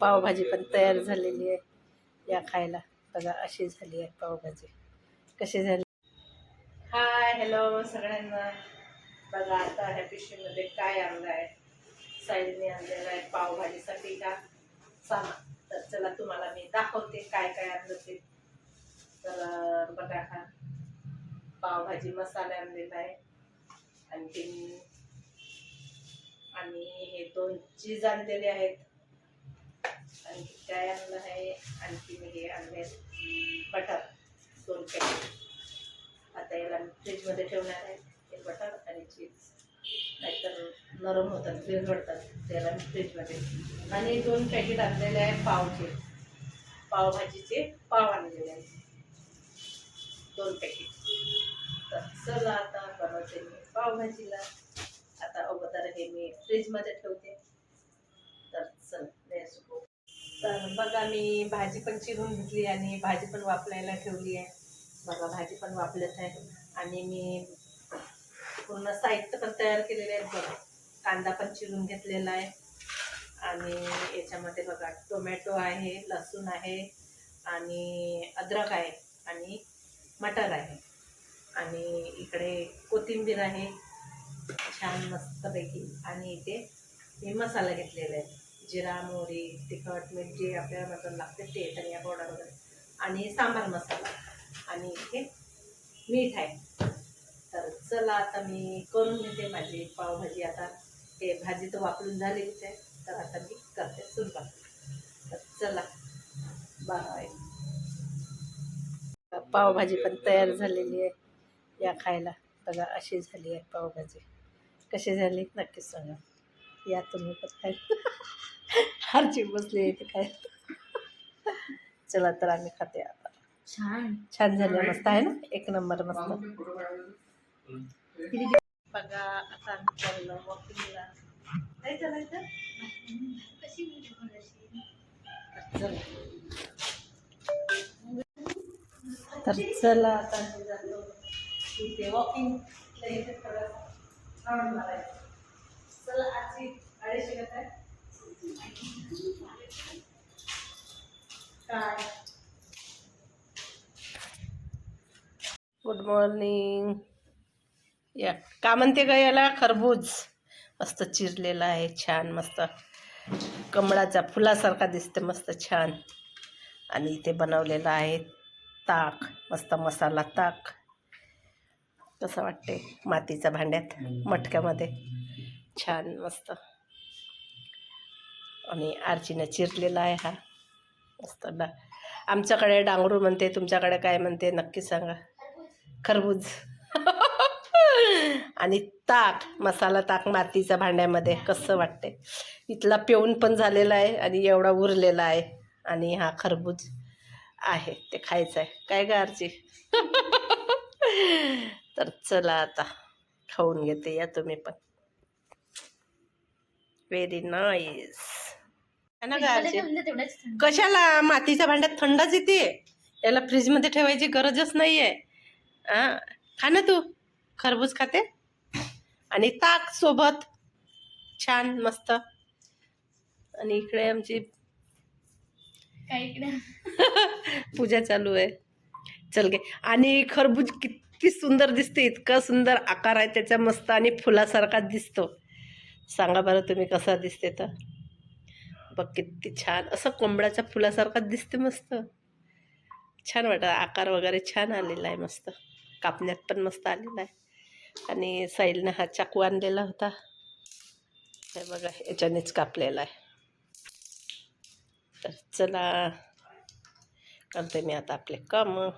पावभाजी पण तयार झालेली आहे. या खायला. बघा अशी झाली आहे पावभाजी. कशी झाली? हाय हॅलो सगळ्यांना. बघा आता ह्या पिशवीमध्ये काय आणलं आहे साईडने आणलेलं आहे पावभाजीसाठी का? सामान तर चला तुम्हाला मी दाखवते काय काय आणलं ते. तर बघा हा. पावभाजी मसाला आणलेला आहे. आणखी आणि हे दोन चीज आणलेले आहेत. आणखी काय आणलं आहे आणखीन हे आणले बटर दोन पॅकेट आता याला मी फ्रीजमध्ये ठेवणार आहे. हे बटर आणि चीज नाहीतर नरम होतात बिघडतात त्याला मी फ्रीजमध्ये. आणि दोन पॅकेट आणलेले आहे पावचे पावभाजीचे पाव आणलेले आहे दोन पॅकेट तर चला आता बनवते मी पावभाजीला आता अगोदर हे मी फ्रीजमध्ये ठेवते. तर चल लेट्स तर बघा मी भाजी पण चिरून घेतली आणि भाजी पण वापरायला ठेवली आहे. बघा भाजी पण वापरत आहे. आणि मी पूर्ण साहित्य पण तयार केलेले आहेत बघा. कांदा पण चिरून घेतलेला आहे. आणि याच्यामध्ये बघा टोमॅटो आहे लसूण आहे आणि अद्रक आहे आणि मटर आहे. आणि इकडे कोथिंबीर आहे. छान मस्तपैकी. आणि इथे मी मसाला घेतलेला आहे. जिरा मोहरी तिखट मीठ जे आपल्याला मसाला लागते ते धनिया पावडर वगैरे आणि सांबार मसाला. आणि इथे मीठ आहे. तर चला आता मी करून घेते माझी पावभाजी. आता हे भाजी तर वापरून झालीच आहे तर आता मी करते सुरुवात. तर चला. बाय. पावभाजी पण तयार झालेली आहे. या खायला. बघा अशी झाली आहे पावभाजी. कशी झाली? नक्कीच सांगा. या तुम्ही पण खाय हरची बसली ते काय? चला तर आम्ही खाते आता. छान. छान झालं मस्त आहे ना? एक नंबर मस्त. बघा आता आम्ही चाललो वॉकिंगला काय चालायचं चला तर चला आता आम्ही जातो. इथे वॉकिंग चला आजची अडीचशे का काय काय गुड मॉर्निंग या का म्हणते का याला? खरबूज. मस्त चिरलेला आहे छान मस्त. कमळाचा फुलासारखा दिसते मस्त छान. आणि इथे बनवलेला आहे ताक मस्त मसाला ताक. कसं वाटते मातीच्या भांड्यात मटक्यामध्ये? छान मस्त. आणि आरचीनं चिरलेला आहे हा. मस्त डा आमच्याकडे डांगरू म्हणते तुमच्याकडे काय म्हणते नक्की सांगा. खरबूज. आणि ताक मसाला ताक मातीच्या भांड्यामध्ये कसं वाटते इथला पिऊन पण झालेला आहे आणि एवढा उरलेला आहे. आणि हा खरबूज आहे ते खायचं आहे काय गारची तर चला आता खाऊन घेते या तुम्ही पण. व्हेरी नाईस कशाला? मातीच्या भांड्यात थंडच येते. याला फ्रीजमध्ये ठेवायची गरजच नाही आहे हां खा ना तू. खरबूज खाते. आणि ताक सोबत छान मस्त. आणि इकडे आमची पूजा चालू आहे. चल गे. आणि खरबूज किती सुंदर दिसते. इतका सुंदर आकार आहे. त्याचा मस्त आणि फुलासारखा दिसतो. सांगा बरं तुम्ही कसा दिसते तर. बघ किती छान. असं कोंबड्याच्या फुलासारखा दिसते मस्त. छान वाटत. आकार वगैरे छान आलेला आहे मस्त. कापण्यात पण मस्त आलेला आहे. आणि साईलनं हा चाकू आणलेला होता. हे बघा याच्यानेच कापलेला आहे. तर चला. करते मी आता आपले कामं.